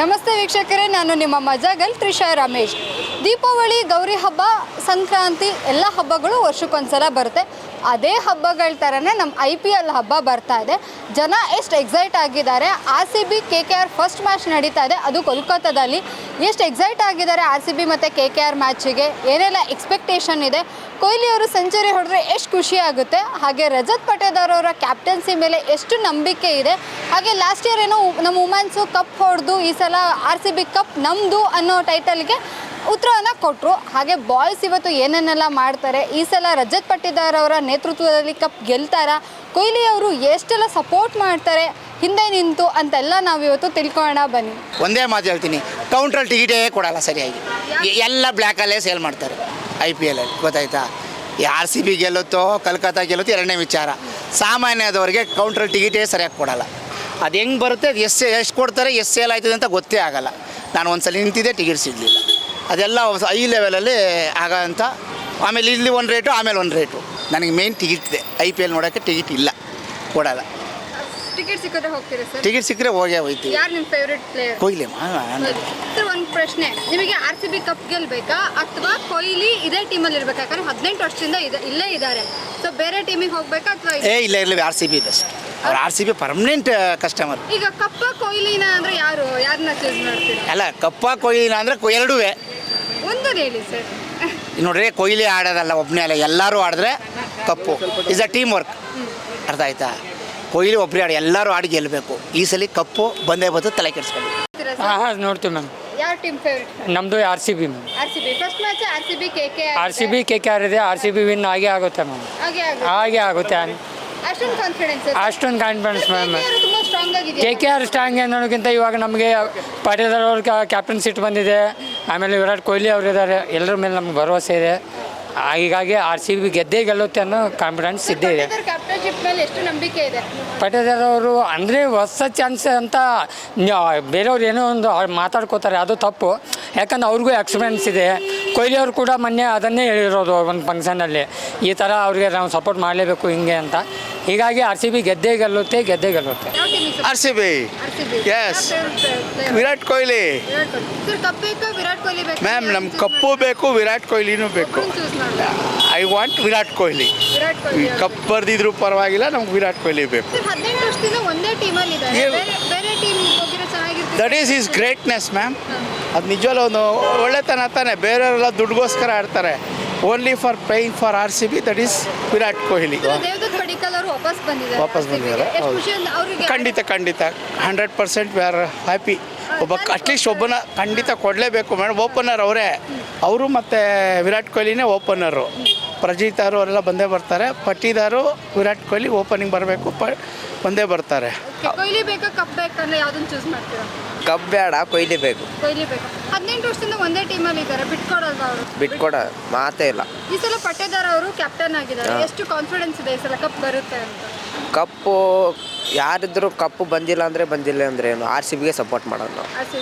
ನಮಸ್ತೆ ವೀಕ್ಷಕರೇ ನಾನು ನಿಮ್ಮ ಮಜಾಗಲ್ ತ್ರಿಷಾ ರಮೇಶ್. ದೀಪಾವಳಿ, ಗೌರಿ ಹಬ್ಬ, ಸಂಕ್ರಾಂತಿ ಎಲ್ಲ ಹಬ್ಬಗಳು ವರ್ಷಕ್ಕೊಂದ್ಸಲ ಬರುತ್ತೆ. ಅದೇ ಹಬ್ಬಗಳ ಥರನೇ ನಮ್ಮ ಐ ಪಿ ಎಲ್ ಹಬ್ಬ ಬರ್ತಾ ಇದೆ. ಜನ ಎಷ್ಟು ಎಕ್ಸೈಟ್ ಆಗಿದ್ದಾರೆ, R C B, K K R first match ನಡೀತಾ ಇದೆ. ಅದು ಕೋಲ್ಕತ್ತಾದಲ್ಲಿ. ಎಷ್ಟು ಎಕ್ಸೈಟ್ ಆಗಿದ್ದಾರೆ ಆರ್ ಸಿ ಬಿ ಮತ್ತು ಕೆ ಕೆ ಆರ್ ಮ್ಯಾಚಿಗೆ ಏನೆಲ್ಲ ಎಕ್ಸ್ಪೆಕ್ಟೇಷನ್ ಇದೆ? ಕೊಹ್ಲಿ ಅವರು ಸೆಂಚುರಿ ಹೊಡೆದ್ರೆ ಎಷ್ಟು ಖುಷಿ ಆಗುತ್ತೆ? ಹಾಗೆ ರಜತ್ ಪಟೇದಾರ್ ಅವರ ಕ್ಯಾಪ್ಟನ್ಸಿ ಮೇಲೆ ಎಷ್ಟು ನಂಬಿಕೆ ಇದೆ? ಹಾಗೆ ಲಾಸ್ಟ್ ಇಯರ್ ಏನೋ ನಮ್ಮ ವುಮೆನ್ಸು ಕಪ್ ಹೊಡೆದು ಈ ಸಲ ಆರ್ ಸಿ ಬಿ ಕಪ್ ನಮ್ಮದು ಅನ್ನೋ ಟೈಟಲ್ಗೆ ಉತ್ತರವನ್ನು ಕೊಟ್ಟರು ಹಾಗೆ ಬಾಯ್ಸ್ ಇವತ್ತು ಏನೇನೆಲ್ಲ ಮಾಡ್ತಾರೆ? ಈ ಸಲ ರಜತ್ ಪಟ್ಟಿದಾರ್ ಅವರ ನೇತೃತ್ವದಲ್ಲಿ ಕಪ್ ಗೆಲ್ತಾರ? ಕೊಹ್ಲಿ ಅವರು ಎಷ್ಟೆಲ್ಲ ಸಪೋರ್ಟ್ ಮಾಡ್ತಾರೆ? ಹಿಂದೆ ನಿಂತು ಅಂತೆಲ್ಲ ನಾವು ಇವತ್ತು ತಿಳ್ಕೊಳ್ಳೋಣ ಬನ್ನಿ. ಒಂದೇ ಮಾತು ಹೇಳ್ತೀನಿ. ಕೌಂಟ್ರಲ್ಲಿ ಟಿಕೆಟೇ ಕೊಡಲ್ಲ ಸರಿಯಾಗಿ. ಎಲ್ಲ ಬ್ಲ್ಯಾಕಲ್ಲೇ ಸೇಲ್ ಮಾಡ್ತಾರೆ ಐ ಪಿ ಎಲಲ್ಲಿ ಗೊತ್ತಾಯ್ತಾ? ಆರ್ ಸಿ ಬಿ ಗೆಲ್ಲುತ್ತೋ, ಕಲ್ಕತ್ತಾ ಗೆಲ್ಲುತ್ತೋ ಎರಡನೇ ವಿಚಾರ. ಸಾಮಾನ್ಯದವರಿಗೆ ಕೌಂಟ್ರಲ್ಲಿ ಟಿಕೆಟೇ ಸರಿಯಾಗಿ ಕೊಡಲ್ಲ. ಅದು ಹೆಂಗೆ ಬರುತ್ತೆ? ಅದು ಎಷ್ಟು ಎಷ್ಟು ಕೊಡ್ತಾರೆ? ಎಷ್ಟು ಸೇಲ್ ಆಯ್ತದೆ ಅಂತ ಗೊತ್ತೇ ಆಗಲ್ಲ. ನಾನು ಒಂದು ಸಲ ನಿಂತಿದ್ದೆ ಟಿಕೆಟ್ ಸಿಗಲಿಲ್ಲ. ಅದೆಲ್ಲ ಐ ಲೆವೆಲಲ್ಲಿ ಆಗೋಂಥ ಆಮೇಲೆ ಇಲ್ಲಿ ಒಂದು ರೇಟು ಆಮೇಲೆ ಒಂದು ರೇಟು ನನಗೆ ಮೇನ್ ಟಿಕೆಟ್ ಇದೆ. ಐ ಪಿ ಎಲ್ ನೋಡೋಕ್ಕೆ ಟಿಕೆಟ್ ಇಲ್ಲ. ಕೊಡಲ್ಲ. ಟಿಕೆಟ್ ಸಿಕ್ಕಿದ್ರೆ ಹೋಗ್ತೀರಾ ಸರ್? ಟಿಕೆಟ್ ಸಿಕ್ಕರೆ ಹೋಗೇ ಹೋಯ್ತೀವಿ ಯಾರು ನಿಮ್ಮ ಫೇವ್ರೆಟ್ ಪ್ಲೇಯರ್ ಕೊಯ್ಲಿ ಸರ್ ಒಂದು ಪ್ರಶ್ನೆ. ನಿಮಗೆ ಆರ್ ಸಿ ಬಿ ಕಪ್ ಗೆಲ್ಬೇಕಾ? ಅಥವಾ ಕೊಹ್ಲಿ ಇದೇ ಟೀಮಲ್ಲಿ ಇರ್ಬೇಕಾ? ಯಾಕಂದ್ರೆ ಹದಿನೆಂಟು ವರ್ಷದಿಂದ ಇದೆ ಇಲ್ಲೇ ಇದ್ದಾರೆ. ಸೊ ಬೇರೆ ಟೀಮಿಗೆ ಹೋಗ್ಬೇಕಾ ಅಥವಾ ಏ ಇಲ್ಲ ಇರಲಿ ಆರ್ ಸಿ ಬಿ ಬೆಸ್ಟ್ ಅವ್ರು R C B permanent customer ಈಗ ಕಪ್ಪ ಕೊಹ್ಲಿನ ಅಂದ್ರೆ ಯಾರು? ಯಾರನ್ನ ಚೂಸ್ ಮಾಡ್ತೀರಾ? ಅಲ್ಲ ಕಪ್ಪ ಕೊಹ್ಲಿನ ಅಂದ್ರೆ ಎರಡೂ ಒಂದು ಹೇಳಿ ಸರ್. ನೋಡ್ರಿ ಕೊಹ್ಲಿ ಆಡೋದಲ್ಲ ಒಬ್ಬನೇ ಅಲ್ಲ ಎಲ್ಲರೂ ಆಡಿದ್ರೆ cup is a team work ಅರ್ಥ ಆಯ್ತಾ? ಕೊಹ್ಲಿ ಒಬ್ಬರೇ ಆಡಿ ಎಲ್ಲರೂ ಆಡಿ ಗೆಲ್ಲಬೇಕು ಈ ಸಲ ಕಪ್ಪು ಬಂದೇ ಬಂದು ತಲೆ ಕೆಡಿಸ್ಕೊಂಡು ಹಾಂ ಹಾಂ ನೋಡ್ತೀವಿ ಮ್ಯಾಮ್. ಯಾವ ಟೀಮ್ ಫೇವ್ರೆಟ್ ನಮ್ಮದು R C B ma'am. R C B first match R C B K K R R C B K K R R C B win ಆಗೇ ಆಗುತ್ತೆ ಮ್ಯಾಮ್. ಹಾಗೆ ಹಾಗೆ ಆಗುತ್ತೆ. ಅಷ್ಟೊಂದು ಕಾನ್ಫಿಡೆನ್ಸ್ ಅಷ್ಟೊಂದು ಕಾನ್ಫಿಡೆನ್ಸ್ ಮ್ಯಾಮ್. ತುಂಬಾ strong ಆಗಿದೆ ಕೆ ಕೆ ಆರ್ ಸ್ಟ್ರಾಂಗ್ ಅನ್ನೋದಕ್ಕಿಂತ ಇವಾಗ ನಮಗೆ ಪಾಟೀದಾರ್ ಅವ್ರ ಕ್ಯಾಪ್ಟನ್ ಸೀಟ್ ಬಂದಿದೆ. ಆಮೇಲೆ ವಿರಾಟ್ ಕೊಹ್ಲಿ ಅವರು ಇದ್ದಾರೆ. ಎಲ್ಲರ ಮೇಲೆ ನಮ್ಗೆ ಭರವಸೆ ಇದೆ. ಹೀಗಾಗಿ ಆರ್ ಸಿ ಬಿ ಗೆದ್ದೇ ಗೆಲ್ಲುತ್ತೆ ಅನ್ನೋ ಕಾನ್ಫಿಡೆನ್ಸ್ ಇದ್ದೇ ಇದೆ. ಎಷ್ಟು ನಂಬಿಕೆ ಇದೆ? ಪಟೇದಾರ್ ಅವರು ಅಂದರೆ ಹೊಸ ಚಾನ್ಸ್ ಅಂತ ಬೇರೆಯವ್ರು ಏನೋ ಒಂದು ಮಾತಾಡ್ಕೋತಾರೆ ಅದು ತಪ್ಪು. ಯಾಕಂದ್ರೆ ಅವ್ರಿಗೂ ಎಕ್ಸ್ಪೀರಿಯನ್ಸ್ ಇದೆ. ಕೊಹ್ಲಿ ಅವರು ಕೂಡ ಮೊನ್ನೆ ಅದನ್ನೇ ಹೇಳಿರೋದು ಒಂದು ಫಂಕ್ಷನಲ್ಲಿ ಈ ಥರ ಅವ್ರಿಗೆ ನಾವು ಸಪೋರ್ಟ್ ಮಾಡಲೇಬೇಕು ಹಿಂಗೆ ಅಂತ. ಹೀಗಾಗಿ ಆರ್ ಸಿ ಬಿ ಗೆದ್ದೇ ಗೆಲ್ಲುತ್ತೆ ಗೆದ್ದೇ ಗೆಲ್ಲುತ್ತೆ. R C B. R C B. Yes. Virat Kohli. Sir cup ಬೇಕಾ ವಿರಾಟ್ ಕೊಹ್ಲಿ ಬೇಕಾ ಮ್ಯಾಮ್ ನಮ್ಗೆ ಕಪ್ಪು ಬೇಕು ವಿರಾಟ್ ಕೊಹ್ಲಿನೂ ಬೇಕು. I want Virat Kohli. Cup ಬರ್ದಿದ್ರು ಪರವಾಗಿಲ್ಲ ನಮ್ಗೆ ವಿರಾಟ್ ಕೊಹ್ಲಿ ಬೇಕು. ಸರ್ ಹದಿನೆಂಟು ವರ್ಷದಿಂದ ಒಂದೇ ಟೀಮಲ್ಲಿ ಇದ್ದಾರೆ. ಬೇರೆ ಬೇರೆ ಟೀಮ್ ಹೋಗಿರೋ ಚೆನ್ನಾಗಿರ್ತಿತ್ತು. That is is greatness ma'am ಅದು ನಿಜವಲ್ಲ ಒಂದು ಒಳ್ಳೆತನ ತಾನೆ. ಬೇರೆಯವರೆಲ್ಲ ದುಡ್ಡುಗೋಸ್ಕರ ಆಡ್ತಾರೆ. Only for playing for R C B that is Virat Kohli. Devdutt ಅವರು ವಾಪಸ್ ಬಂದಿದ್ದಾರೆ. ವಾಪಸ್. ಬಂದಿದ್ದಾರೆ, ಎಷ್ಟು ಖುಷಿ ಅಂದ್ರೆ ಅವ್ರಿಗೆ ಖಂಡಿತ ಖಂಡಿತ. Hundred percent we are happy ಒಬ್ಬ ಅಟ್ಲೀಸ್ಟ್ ಒಬ್ಬನ ಖಂಡಿತ ಕೊಡಲೇಬೇಕು. ಮೇಡಮ್ ಓಪನರ್ ಅವರೇ. ಅವರು ಮತ್ತು ವಿರಾಟ್ ಕೊಹ್ಲಿನೇ ಓಪನರು ಪ್ರಜಿತ್ ಅವರೆಲ್ಲ ಬಂದೇ ಬರ್ತಾರೆ. ಪಟ್ಟಿದಾರು ವಿರಾಟ್ ಕೊಹ್ಲಿ ಓಪನಿಂಗ್ ಬರಬೇಕು. ಪ ಬಂದೇ ಬರ್ತಾರೆ. ಕೊಹ್ಲಿ ಬೇಕಾ ಕಪ್ ಬೇಕಂದ್ರೆ ಯಾವ್ದನ್ನ ಚೂಸ್ ಮಾಡ್ತೀರಾ? ಕಪ್ ಬೇಡ ಕೊಯ್ಲಿ ಬೇಕು. ಕೊಹ್ಲಿ ಬೇಕಾ. ಹದಿನೆಂಟು ವರ್ಷದಿಂದ ಒಂದೇ ಟೀಮಲ್ಲಿ ಇದ್ದಾರೆ. ಬಿಟ್ಕೊಡಲ್ವಾ ಅವರು? ಬಿಟ್ಕೊಡ ಮಾತೇ ಇಲ್ಲ. ಈ ಸಲ ಪಟ್ಟೇದಾರ್ ಅವರು ಕ್ಯಾಪ್ಟನ್ ಆಗಿದ್ದಾರೆ. ಎಷ್ಟು ಕಾನ್ಫಿಡೆನ್ಸ್ ಇದೆ ಈ ಸಲ ಕಪ್ ಬರುತ್ತೆ ಅಂತ? ಕಪ್ಪು ಯಾರಿದ್ರು ಕಪ್ಪು ಬಂದಿಲ್ಲ ಅಂದರೆ ಬಂದಿಲ್ಲ ಅಂದ್ರೆ ಏನು? ಆರ್ ಸಿ ಬಿಗೆ ಸಪೋರ್ಟ್ ಮಾಡೋದು ನಾವು. R C